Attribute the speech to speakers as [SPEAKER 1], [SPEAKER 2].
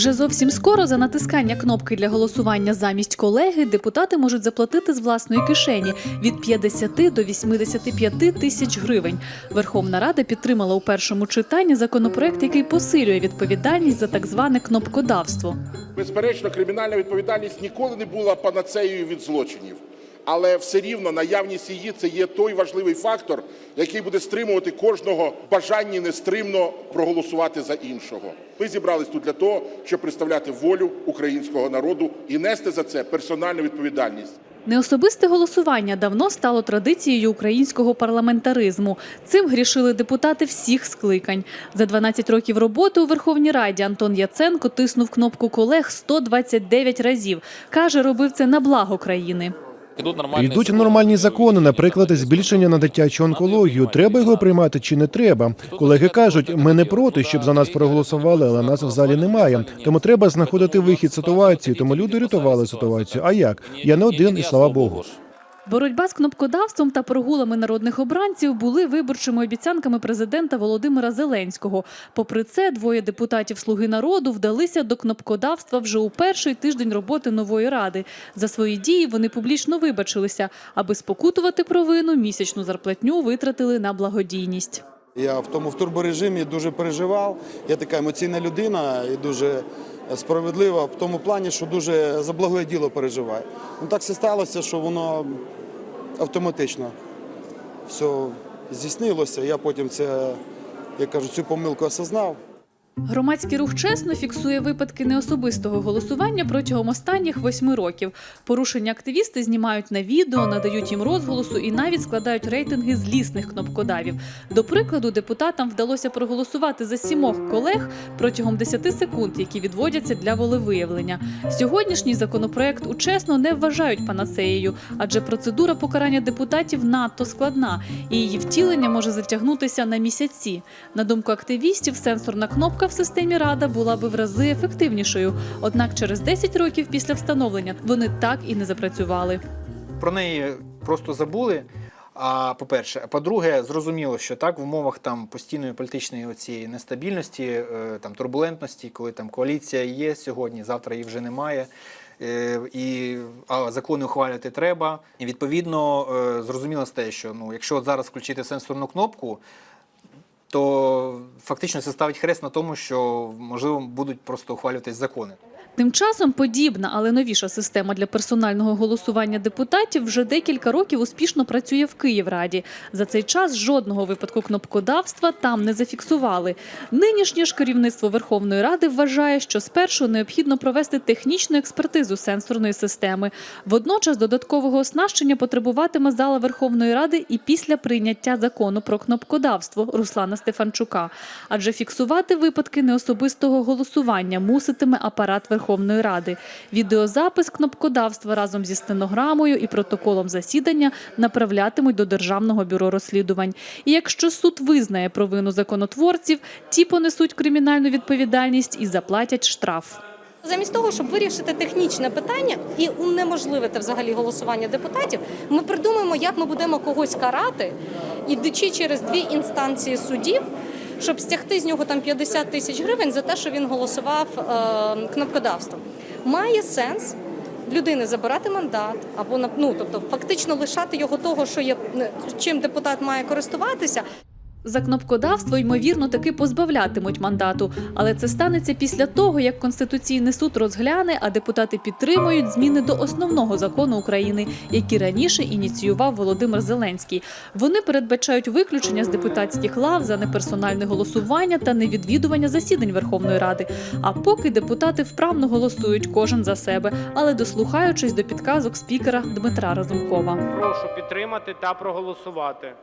[SPEAKER 1] Вже зовсім скоро за натискання кнопки для голосування замість колеги депутати можуть заплатити з власної кишені від 50 до 85 тисяч гривень. Верховна Рада підтримала у першому читанні законопроект, який посилює відповідальність за так зване кнопкодавство.
[SPEAKER 2] Безперечно, кримінальна відповідальність ніколи не була панацеєю від злочинів. Але все рівно наявність її це є той важливий фактор, який буде стримувати кожного в бажанні нестримно проголосувати за іншого. Ми зібрались тут для того, щоб представляти волю українського народу і нести за це персональну відповідальність.
[SPEAKER 1] Неособисте голосування давно стало традицією українського парламентаризму. Цим грішили депутати всіх скликань. За 12 років роботи у Верховній Раді Антон Яценко тиснув кнопку колег 129 разів. Каже, робив це на благо країни.
[SPEAKER 3] Ідуть нормальні
[SPEAKER 4] Йдуть нормальні закони, наприклад, збільшення на дитячу онкологію. Треба його приймати чи не треба? Колеги кажуть, ми не проти, щоб за нас проголосували, але нас в залі немає. Тому треба знаходити вихід з ситуації. Тому люди рятували ситуацію. А як? Я не один, і слава Богу.
[SPEAKER 1] Боротьба з кнопкодавством та прогулами народних обранців були виборчими обіцянками президента Володимира Зеленського. Попри це, двоє депутатів Слуги народу вдалися до кнопкодавства вже у перший тиждень роботи нової ради. За свої дії вони публічно вибачилися, аби спокутувати провину. Місячну зарплатню витратили на благодійність.
[SPEAKER 5] Я в тому в турборежимі дуже переживав. Я така емоційна людина і дуже справедлива в тому плані, що дуже за благое діло переживає. Ну так все сталося, що воно автоматично все здійснилося. Я потім це, як кажуть, цю помилку осознав.
[SPEAKER 1] Громадський рух чесно фіксує випадки неособистого голосування протягом останніх восьми років. Порушення активісти знімають на відео, надають їм розголосу і навіть складають рейтинги злісних кнопкодавів. До прикладу, депутатам вдалося проголосувати за сімох колег протягом 10 секунд, які відводяться для волевиявлення. Сьогоднішній законопроект у чесно не вважають панацеєю, адже процедура покарання депутатів надто складна, і її втілення може затягнутися на місяці. На думку активістів, сенсорна кнопка в системі Рада була би в рази ефективнішою. Однак через 10 років після встановлення вони так і не запрацювали.
[SPEAKER 6] про неї просто забули. А по-перше, а по-друге, зрозуміло, що так в умовах там постійної політичної оцієї нестабільності, е, там турбулентності, коли там коаліція є сьогодні, завтра її вже немає. е, І а закони ухвалювати треба. І відповідно е, зрозуміло те, що ну, якщо от зараз включити сенсорну кнопку, то фактично це ставить хрест на тому, що можливо будуть просто ухвалюватись закони.
[SPEAKER 1] Тим часом подібна, але новіша система для персонального голосування депутатів вже декілька років успішно працює в Київраді. За цей час жодного випадку кнопкодавства там не зафіксували. Нинішнє ж керівництво Верховної Ради вважає, що спершу необхідно провести технічну експертизу сенсорної системи. Водночас додаткового оснащення потребуватиме зала Верховної Ради і після прийняття закону про кнопкодавство Руслана Стефанчука. Адже фіксувати випадки неособистого голосування муситиме апарат Верховної Ради. Відеозапис кнопкодавства разом зі стенограмою і протоколом засідання направлятимуть до Державного бюро розслідувань. І якщо суд визнає провину законотворців, ті понесуть кримінальну відповідальність і заплатять штраф.
[SPEAKER 7] Замість того, щоб вирішити технічне питання і унеможливити взагалі голосування депутатів, ми придумаємо, як ми будемо когось карати, ідучи через дві інстанції судів, щоб стягти з нього там 50 тисяч гривень за те, що він голосував е, кнопкодавством. Має сенс людини забирати мандат або ну, тобто фактично лишати його того, що є чим депутат має користуватися.
[SPEAKER 1] За кнопкодавство, ймовірно, таки позбавлятимуть мандату, але це станеться після того, як Конституційний суд розгляне, а депутати підтримують зміни до основного закону України, які раніше ініціював Володимир Зеленський. Вони передбачають виключення з депутатських лав за неперсональне голосування та невідвідування засідань Верховної Ради. А поки депутати вправно голосують кожен за себе, але дослухаючись до підказок спікера Дмитра Разумкова.
[SPEAKER 8] Прошу підтримати та проголосувати.